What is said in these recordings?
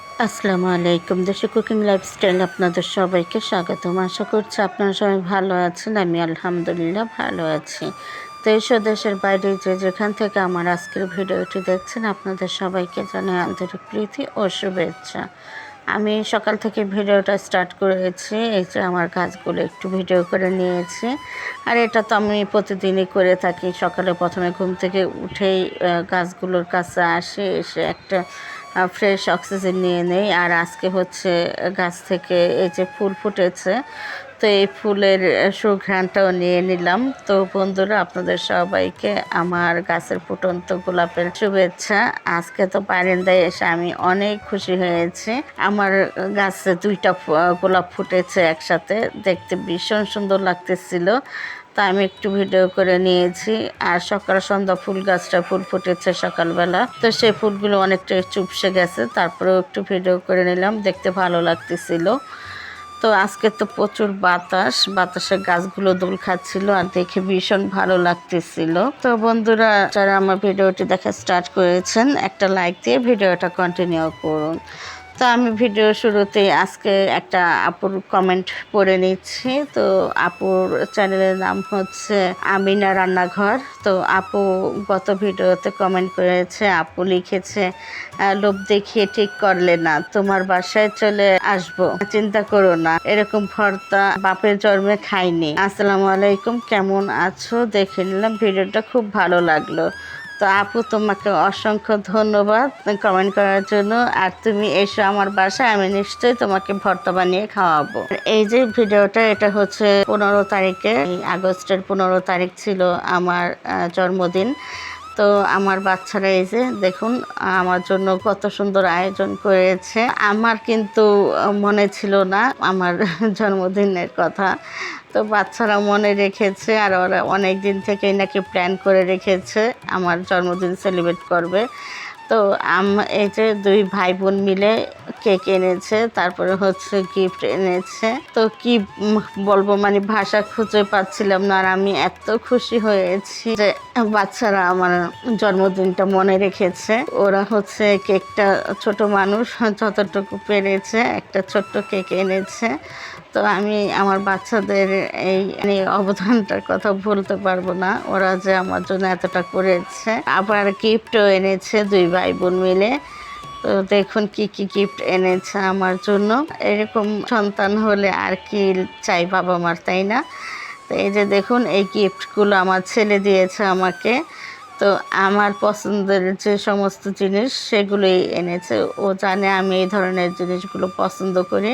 আসসালামু আলাইকুম। দেশে কুকিং লাইফস্টাইল আপনাদের সবাইকে স্বাগতম। আশা করছি আপনারা সবাই ভালো আছেন, আমি আলহামদুলিল্লাহ ভালো আছি। দেশ ও দেশের বাইরে যে যেখান থেকে আমার আজকের ভিডিওটি দেখছেন, আপনাদের সবাইকে জানাই আন্তরিক প্রীতি ও শুভেচ্ছা। আমি সকাল থেকে ভিডিওটা স্টার্ট করেছি, এই যে আমার কাজগুলো একটু ভিডিও করে নিয়েছি। আর এটা তো আমি প্রতিদিনই করে থাকি। সকালে প্রথমে ঘুম থেকে উঠেই গাছগুলোর কাছে আসি, এসে একটা ফ্রেশ অক্সিজেন নিয়ে নেই। আর আজকে হচ্ছে গাছ থেকে এই যে ফুল ফুটেছে, তো এই ফুলের সুঘ্রাণটাও নিয়ে নিলাম। তো বন্ধুরা, আপনাদের সবাইকে আমার গাছের ফুটন্ত গোলাপের শুভেচ্ছা। আজকে তো বারান্দায় এসে আমি অনেক খুশি হয়েছি। আমার গাছে দুইটা গোলাপ ফুটেছে একসাথে। দেখতে ভীষণ সুন্দর লাগতেছিল। তা আমি একটু ভিডিও করে নিয়েছি। আর সকাল সন্ধ্যা ফুল গাছটা ফুল ফুটেছে সকালবেলা। তো সেই ফুলগুলো অনেকটা চুপসে গেছে, তারপরেও একটু ভিডিও করে নিলাম, দেখতে ভালো লাগতেছিল। তো আজকে তো প্রচুর বাতাস, বাতাসে গাছগুলো দোল খাচ্ছিল আর দেখে ভীষণ ভালো লাগতেছিল। তো বন্ধুরা, যারা আমার ভিডিওটি দেখা স্টার্ট করেছেন, একটা লাইক দিয়ে ভিডিওটা কন্টিনিউ করুন। তো আমি ভিডিও শুরুতেই আজকে একটা আপুর কমেন্ট পড়ে নিচ্ছি। তো আপুর চ্যানেলের নাম হচ্ছে আমিনা রান্নাঘর। তো আপু গত ভিডিওতে কমেন্ট করেছে, আপু লিখেছে লোভ দেখিয়ে ঠিক করলে না, তোমার বাসায় চলে আসব। চিন্তা করো না, এরকম ভর্তা বাপের জন্মে খাইনি। আসসালামু আলাইকুম, কেমন আছো? দেখে নিলাম, ভিডিওটা খুব ভালো লাগল। তো আপু, তোমাকে অসংখ্য ধন্যবাদ কমেন্ট করার জন্য। আর তুমি এসো আমার বাসায়, আমি নিশ্চয়ই তোমাকে ভর্তা বানিয়ে খাওয়াবো। এই যে ভিডিওটা, এটা হচ্ছে পনেরো তারিখে আগস্টের পনেরো তারিখ ছিল আমার জন্মদিন। তো আমার বাচ্চারা এই যে দেখুন, আমার জন্য কত সুন্দর আয়োজন করেছে। আমার কিন্তু মনে ছিল না আমার জন্মদিনের কথা। তো বাচ্চারা মনে রেখেছে আর ওরা অনেক দিন থেকেই নাকি প্ল্যান করে রেখেছে আমার জন্মদিন সেলিব্রেট করবে। তো আম এই যে দুই ভাই বোন মিলে কেক এনেছে, তারপরে হচ্ছে গিফট এনেছে। তো কি বলব মানে ভাষা খুঁজে পাচ্ছিলাম না আর আমি এত খুশি হয়েছি যে বাচ্চারা আমার জন্মদিনটা মনে রেখেছে। ওরা হচ্ছে কেকটা ছোট মানুষ, যতটুকু পেরেছে, একটা ছোট্ট কেক এনেছে। তো আমি আমার বাচ্চাদের এই অবদানটার কথা ভুলতে পারব না। ওরা যে আমার জন্য এতটা করেছে। আবার গিফটও এনেছে দুই ভাই বোন মিলে। তো দেখুন কি কি গিফট এনেছে আমার জন্য। এরকম সন্তান হলে আর কি চাই বাবা মার তাই না? তো এই যে দেখুন, এই গিফটগুলো আমার ছেলে দিয়েছে আমাকে। তো আমার পছন্দের যে সমস্ত জিনিস সেগুলোই এনেছে। ও জানে আমি এই ধরনের জিনিসগুলো পছন্দ করি।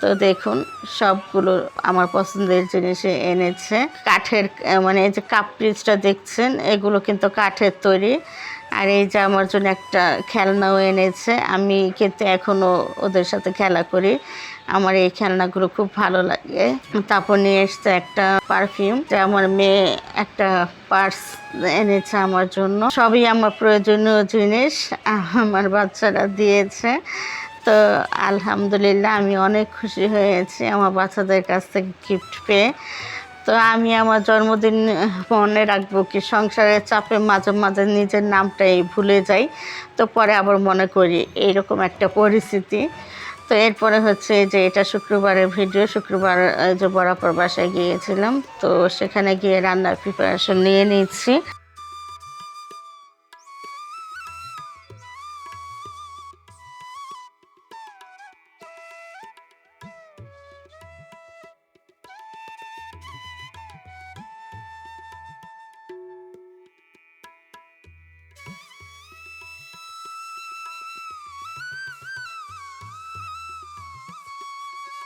তো দেখুন, সবগুলো আমার পছন্দের জিনিসে এনেছে। কাঠের মানে এই যে কাপ পিসটা দেখছেন, এগুলো কিন্তু কাঠের তৈরি। আর এই যে আমার জন্য একটা খেলনাও এনেছে, আমি কিন্তু এখনও ওদের সাথে খেলা করি। আমার এই খেলনাগুলো খুব ভালো লাগে। তারপর নিয়ে এসছে একটা পারফিউম যে আমার মেয়ে একটা পার্স এনেছে আমার জন্য। সবই আমার প্রয়োজনীয় জিনিস, আমার বাচ্চারা দিয়েছে। তো আলহামদুলিল্লাহ আমি অনেক খুশি হয়েছি আমার বাচ্চাদের কাছ থেকে গিফট পেয়ে। তো আমি আমার জন্মদিন মনে রাখব কি সংসারের চাপে মাঝে মাঝে নিজের নামটাই ভুলে যাই। তো পরে আবার মনে করি এইরকম একটা পরিস্থিতি। তো এরপরে হচ্ছে যে এটা শুক্রবারের ভিডিও শুক্রবার যে বরাবর বাসায় গিয়েছিলাম। তো সেখানে গিয়ে রান্নার প্রিপারেশন নিয়ে নিচ্ছি।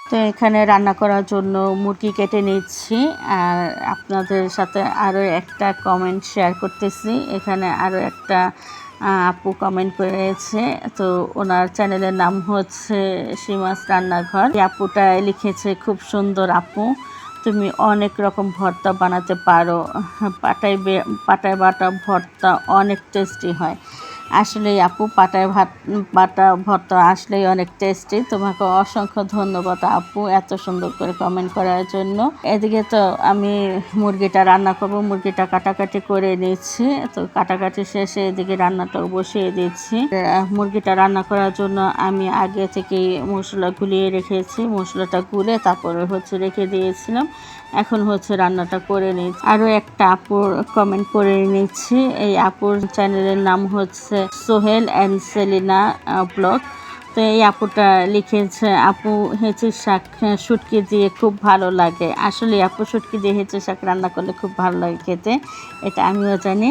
তো এখানে রান্না করার জন্য মুরগি কেটে নিচ্ছি আর আপনাদের সাথে আরও একটা কমেন্ট শেয়ার করতেছি। এখানে আরও একটা আপু কমেন্ট করেছে। তো ওনার চ্যানেলের নাম হচ্ছে সীমাস রান্নাঘর। এই আপুটা লিখেছে, খুব সুন্দর আপু। তুমি অনেক রকম ভর্তা বানাতে পারো। পাটায় পাটায় বাটা ভর্তা অনেক টেস্টি হয়। আসলেই আপু, পাটায় ভাত, পাটা ভর্তা আসলেই অনেক টেস্টি তোমাকে অসংখ্য ধন্যবাদ আপু, এত সুন্দর করে কমেন্ট করার জন্য। এদিকে তো আমি মুরগিটা রান্না করব, মুরগিটা কাটাকাটি করে নিচ্ছি। তো কাটাকাটি শেষে এদিকে রান্নাটাও বসিয়ে দিচ্ছি। মুরগিটা রান্না করার জন্য আমি আগে থেকেই মশলা গুলিয়ে রেখেছি। মশলাটা গুলে তারপরে হচ্ছে রেখে দিয়েছিলাম। এখন হচ্ছে রান্নাটা করে নিচ্ছি আরও একটা আপুর কমেন্ট করে নিচ্ছি। এই আপুর চ্যানেলের নাম হচ্ছে সোহেল অ্যান্ড সেলিনা ব্লগ তো এই আপুটা লিখেছে, আপু, হেঁচে শাক শুটকি দিয়ে খুব ভালো লাগে। আসলে আপু শুটকি দিয়ে হেঁচে শাক রান্না করলে খুব ভালো লাগে খেতে। এটা আমিও জানি।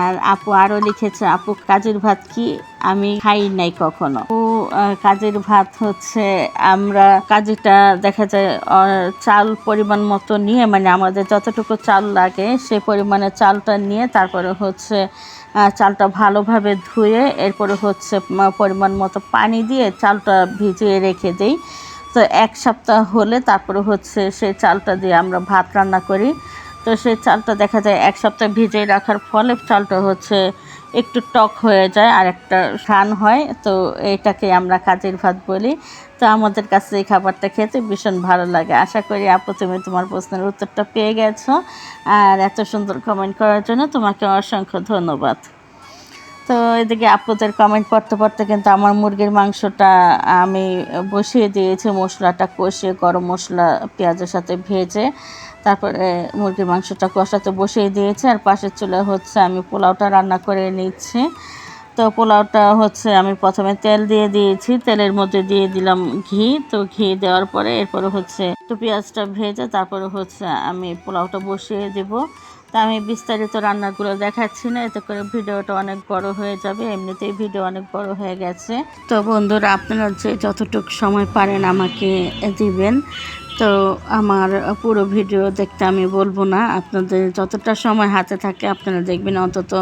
আর আপু আরও লিখেছে, আপু, কাজের ভাত কি আমি খাই নাই কখনো? আপু কাজের ভাত হচ্ছে আমরা কাজেটা দেখা যায় চাল পরিমাণ মতো নিয়ে মানে আমাদের যতটুকু চাল লাগে সে পরিমাণে চালটা নিয়ে, তারপরে হচ্ছে চালটা ভালোভাবে ধুয়ে, এরপরে হচ্ছে পরিমাণ মতো পানি দিয়ে চালটা ভিজিয়ে রেখে দেই। তো এক সপ্তাহ হলে তারপরে হচ্ছে সেই চালটা দিয়ে আমরা ভাত রান্না করি। তো সেই চালটা দেখা যায় এক সপ্তাহ ভিজিয়ে রাখার ফলে চালটা হচ্ছে একটু টক হয়ে যায়, আর একটা ঘ্রাণ হয়। তো এটাকে আমরা কাজের ভাত বলি। তো আমাদের কাছে এই খাবারটা খেতে ভীষণ ভালো লাগে। আশা করি আপু, তুমি তোমার প্রশ্নের উত্তরটা পেয়ে গেছো। আর এত সুন্দর কমেন্ট করার জন্য তোমাকে অসংখ্য ধন্যবাদ। তো এদিকে আপুদের কমেন্ট পড়তে পড়তে কিন্তু আমার মুরগির মাংসটা আমি বসিয়ে দিয়েছি। মশলাটা কষিয়ে গরম মশলা, পেঁয়াজের সাথে ভেজে তারপরে মুরগির মাংসটা কষাতে বসিয়ে দিয়েছি, আর পাশের চুলে হচ্ছে আমি পোলাওটা রান্না করে নিচ্ছি। তো পোলাওটা হচ্ছে আমি প্রথমে তেল দিয়ে দিয়েছি, তেলের মধ্যে দিয়ে দিলাম ঘি। তো ঘি দেওয়ার পরে এরপরে হচ্ছে একটু পেঁয়াজটা ভেজে তারপরে হচ্ছে আমি পোলাওটা বসিয়ে দেব। তা আমি বিস্তারিত রান্নাগুলো দেখাচ্ছি না, এতে করে ভিডিওটা অনেক বড় হয়ে যাবে, এমনিতেই ভিডিও অনেক বড় হয়ে গেছে। তো বন্ধুরা, আপনারা যে যতটুকু সময় পারেন আমাকে দিবেন তো আমার পুরো ভিডিও দেখতে আমি বলব না। আপনাদের যতটা সময় হাতে থাকে, আপনারা দেখবেন অন্তত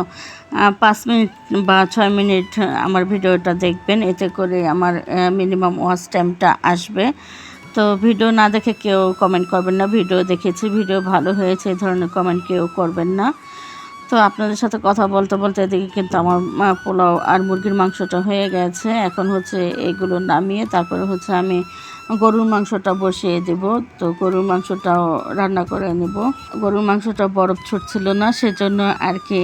পাঁচ মিনিট বা ছয় মিনিট আমার ভিডিওটা দেখবেন। এতে করে আমার মিনিমাম ওয়াচ টাইমটা আসবে। তো ভিডিও না দেখে কেউ কমেন্ট করবেন না। ভিডিও দেখেছি, ভিডিও ভালো হয়েছে, এই ধরনের কমেন্ট কেউ করবেন না। তো আপনাদের সাথে কথা বলতে বলতে এদিকে কিন্তু আমার পোলাও আর মুরগির মাংসটা হয়ে গেছে। এখন হচ্ছে এগুলো নামিয়ে তারপরে হচ্ছে আমি গরুর মাংসটা বসিয়ে দেব। তো গরুর মাংসটাও রান্না করে নেব। গরুর মাংসটা বরফ ছুটছিল না, সেজন্য আর কি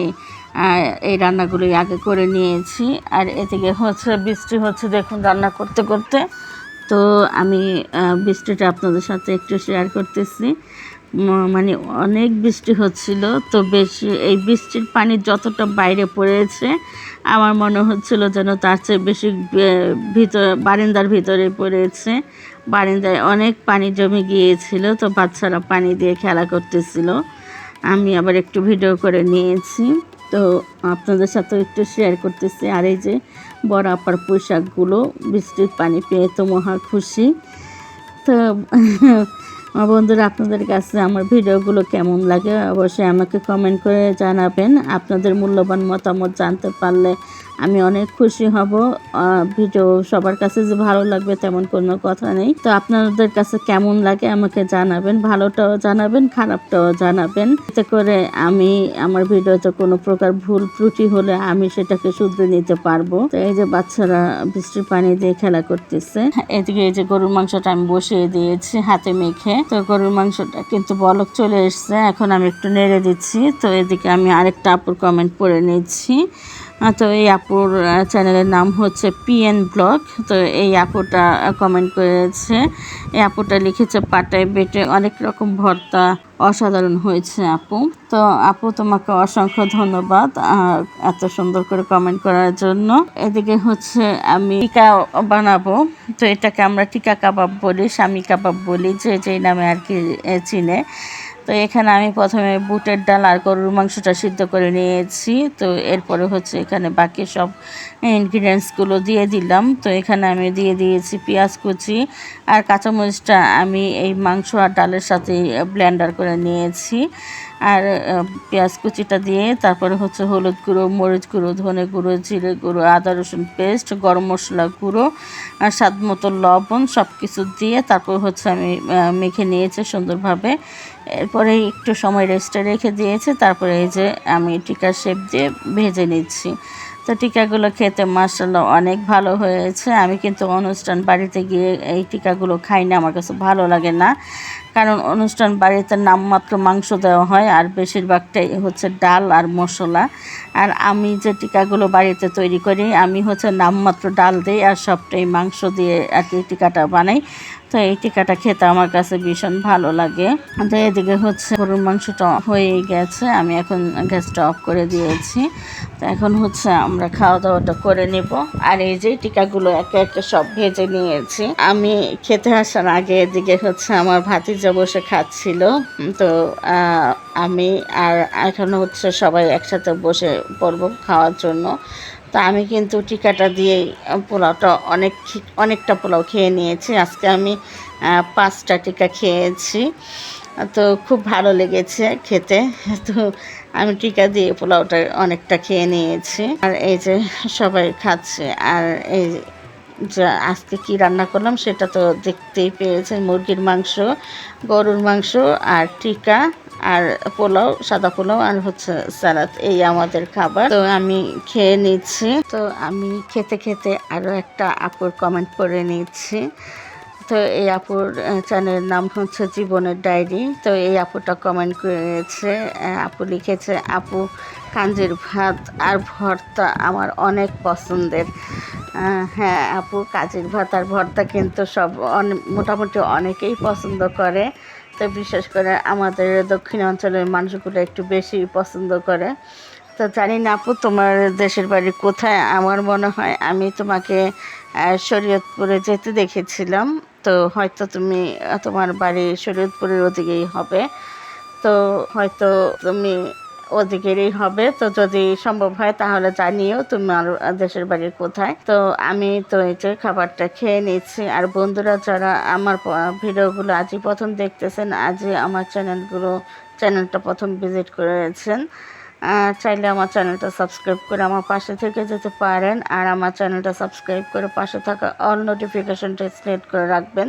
এই রান্নাগুলোই আগে করে নিয়েছি। আর এদিকে হচ্ছে বৃষ্টি হচ্ছে দেখুন রান্না করতে করতে। তো আমি বৃষ্টিটা আপনাদের সাথে একটু শেয়ার করতেছি। মানে অনেক বৃষ্টি হচ্ছিল, তো বেশি এই বৃষ্টির পানি যতটা বাইরে পড়েছে, আমার মনে হচ্ছিল যেন তার চেয়ে বেশি ভিতর, বারিন্দার ভিতরে পড়েছে। বারিন্দায় অনেক পানি জমে গিয়েছিল, তো বাচ্চারা পানি দিয়ে খেলা করতেছিল। আমি আবার একটু ভিডিও করে নিয়েছি। তো আপনাদের সাথে একটু শেয়ার করতেছি। আর এই যে বড় আপার পোশাকগুলো, বৃষ্টির পানি পেয়ে তো মহা খুশি। তো আমার বন্ধুরা, আপনাদের কাছে আমার ভিডিওগুলো কেমন লাগে? অবশ্যই আমাকে কমেন্ট করে জানাবেন। আপনাদের মূল্যবান মতামত জানতে পারলে আমি অনেক খুশি হব। ভিডিও সবার কাছে যে ভালো লাগবে তেমন কোনো কথা নেই। তো আপনাদের কাছে কেমন লাগে আমাকে জানাবেন, ভালোটাও জানাবেন, খারাপটাও জানাবেন। এতে করে আমি, আমার ভিডিওতে কোনো প্রকার ভুল ত্রুটি হলে আমি সেটাকে শুধরে নিতে পারব। তো এই যে বাচ্চারা বৃষ্টির পানি দিয়ে খেলা করতেছে। এদিকে এই যে গরুর মাংসটা আমি বসিয়ে দিয়েছি হাতে মেখে। তো গরুর মাংসটা কিন্তু বলক চলে এসছে, এখন আমি একটু নেড়ে দিচ্ছি। তো এদিকে আমি আরেকটা আপুর কমেন্ট পড়ে নিচ্ছি। তো এই আপুর চ্যানেলের নাম হচ্ছে পিএন ব্লগ তো এই আপুটা কমেন্ট করেছে। এই আপুটা লিখেছে, পাটায় বেটে অনেক রকম ভর্তা অসাধারণ হয়েছে আপু। তো আপু, তোমাকে অসংখ্য ধন্যবাদ এত সুন্দর করে কমেন্ট করার জন্য। এদিকে হচ্ছে, আমি টিকা বানাবো। তো এটাকে আমরা টিকা কাবাব বলি, স্বামী কাবাব বলি, যে যেই নামে আর কি চিনে। তো এখানে আমি প্রথমে বুটের ডাল আর গরুর মাংসটা সিদ্ধ করে নিয়েছি। তো এরপরে হচ্ছে এখানে বাকি সব ইনগ্রিডিয়েন্টসগুলো দিয়ে দিলাম। তো এখানে আমি দিয়ে দিয়েছি পেঁয়াজ কুচি আর কাঁচামরিচটা আমি এই মাংস আর ডালের সাথে ব্লেন্ডার করে নিয়েছি। আর পেঁয়াজ কুচিটা দিয়ে তারপরে হচ্ছে হলুদ গুঁড়ো, মরিচ গুঁড়ো, ধনে গুঁড়ো, জিরে গুঁড়ো, আদা রসুন পেস্ট গরম মশলা গুঁড়ো আর স্বাদ মতো লবণ সব কিছু দিয়ে তারপর হচ্ছে আমি মেখে নিয়েছি সুন্দরভাবে। এরপরে একটু সময় রেস্টে রেখে দিয়েছে, তারপরে এই যে আমি টিকা শেপ দিয়ে ভেজে নিচ্ছি। তো টিকাগুলো খেতে মাসাল্লাহ অনেক ভালো হয়েছে। আমি কিন্তু অনুষ্ঠান বাড়িতে গিয়ে এই টিকাগুলো খাই না, আমার কাছে ভালো লাগে না। কারণ অনুষ্ঠান বাড়িতে নামমাত্র মাংস দেওয়া হয় আর বেশিরভাগটাই হচ্ছে ডাল আর মশলা। আর আমি যে টিকাগুলো বাড়িতে তৈরি করি, আমি হচ্ছে নামমাত্র ডাল দিই আর সবটাই মাংস দিয়ে আর কি টিকাটা বানাই। তো এই টিকাটা খেতে আমার কাছে ভীষণ ভালো লাগে। তো এদিকে হচ্ছে গরুর মাংসটা হয়ে গেছে, আমি এখন গ্যাসটা অফ করে দিয়েছি। তো এখন হচ্ছে আমরা খাওয়া দাওয়াটা করে নেব। আর এই যে টিকাগুলো একে একে সব ভেজে নিয়েছি। আমি খেতে আসার আগে এদিকে হচ্ছে আমার ভাতিজা বসে খাচ্ছিল। তো আমি আর এখন হচ্ছে সবাই একসাথে বসে পড়ব খাওয়ার জন্য। তো আমি কিন্তু টিকাটা দিয়েই পোলাওটা অনেক অনেকটা পোলাও খেয়ে নিয়েছি। আজকে আমি পাঁচটা টিকা খেয়েছি। তো খুব ভালো লেগেছে খেতে। তো আমি টিকা দিয়ে পোলাওটা অনেকটা খেয়ে নিয়েছি। আর এই যে সবাই খাচ্ছে। আর এই যে আজকে কি রান্না করলাম সেটা তো দেখতেই পেয়েছেন। মুরগির মাংস, গরুর মাংস আর টিকা আর পোলাও, সাদা পোলাও আর হচ্ছে স্যালাদ। এই আমাদের খাবার। তো আমি খেয়ে নিচ্ছি। তো আমি খেতে খেতে আরও একটা আপুর কমেন্ট করে নিচ্ছি। তো এই আপুর চ্যানেলের নাম হচ্ছে জীবনের ডায়েরি। তো এই আপুটা কমেন্ট করেছে আপু লিখেছে, আপু, কাঞ্জির ভাত আর ভর্তা আমার অনেক পছন্দের। হ্যাঁ আপু কাজের ভাত আর ভর্তা কিন্তু সব মোটামুটি অনেকেই পছন্দ করে। তো বিশেষ করে আমাদের দক্ষিণ অঞ্চলের মানুষগুলো একটু বেশি পছন্দ করে। তো জানি না আপু, তোমার দেশের বাড়ি কোথায়? আমার মনে হয় আমি তোমাকে শরীয়তপুরে যেতে দেখেছিলাম। তো হয়তো তুমি তোমার বাড়ি শরীয়তপুরের ওদিকেই হবে। তো হয়তো তুমি ওদিকেরই হবে। তো যদি সম্ভব হয় তাহলে জানিও তোমার দেশের বাড়ি কোথায়। তো আমি তো এই যে খাবারটা খেয়ে নিচ্ছি আর বন্ধুরা যারা আমার ভিডিওগুলো আজই প্রথম দেখতেছেন, আজই আমার চ্যানেলগুলো, চ্যানেলটা প্রথম ভিজিট করেছেন। চাইলে আমার চ্যানেলটা সাবস্ক্রাইব করে আমার পাশে থেকে যেতে পারেন। আর আমার চ্যানেলটা সাবস্ক্রাইব করে পাশে থাকা অল নোটিফিকেশানটা সিলেক্ট করে রাখবেন।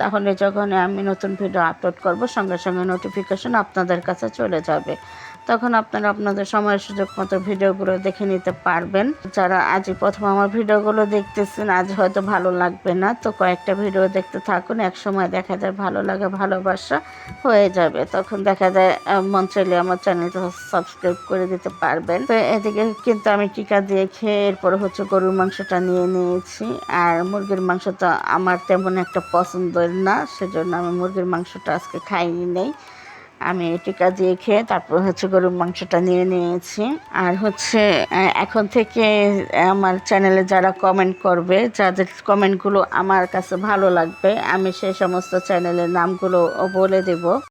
তাহলে যখন আমি নতুন ভিডিও আপলোড করব, সঙ্গে সঙ্গে নোটিফিকেশান আপনাদের কাছে চলে যাবে। তখন আপনারা আপনাদের সময় সুযোগ মতো ভিডিওগুলো দেখে নিতে পারবেন। যারা আজই প্রথম আমার ভিডিওগুলো দেখতেছেন, আজ হয়তো ভালো লাগবে না। তো কয়েকটা ভিডিও দেখতে থাকুন, এক সময় দেখা যায় ভালো লাগে, ভালোবাসা হয়ে যাবে। তখন দেখা যায় মন চাইলে আমার চ্যানেলটা সাবস্ক্রাইব করে দিতে পারবেন। তো এদিকে কিন্তু আমি টিকা দিয়ে খেয়ে এরপরে হচ্ছে গরুর মাংসটা নিয়ে নিয়েছি। আর মুরগির মাংস তো আমার তেমন একটা পছন্দের না, সেজন্য আমি মুরগির মাংসটা আজকে খাইনি। নেই আমি এটি দিয়ে খেয়ে তারপর হচ্ছে গরুর মাংসটা নিয়ে নিয়েছি। আর হচ্ছে এখন থেকে আমার চ্যানেলে যারা কমেন্ট করবে, যাদের কমেন্টগুলো আমার কাছে ভালো লাগবে, আমি সেই সমস্ত চ্যানেলের নামগুলো বলে দেব।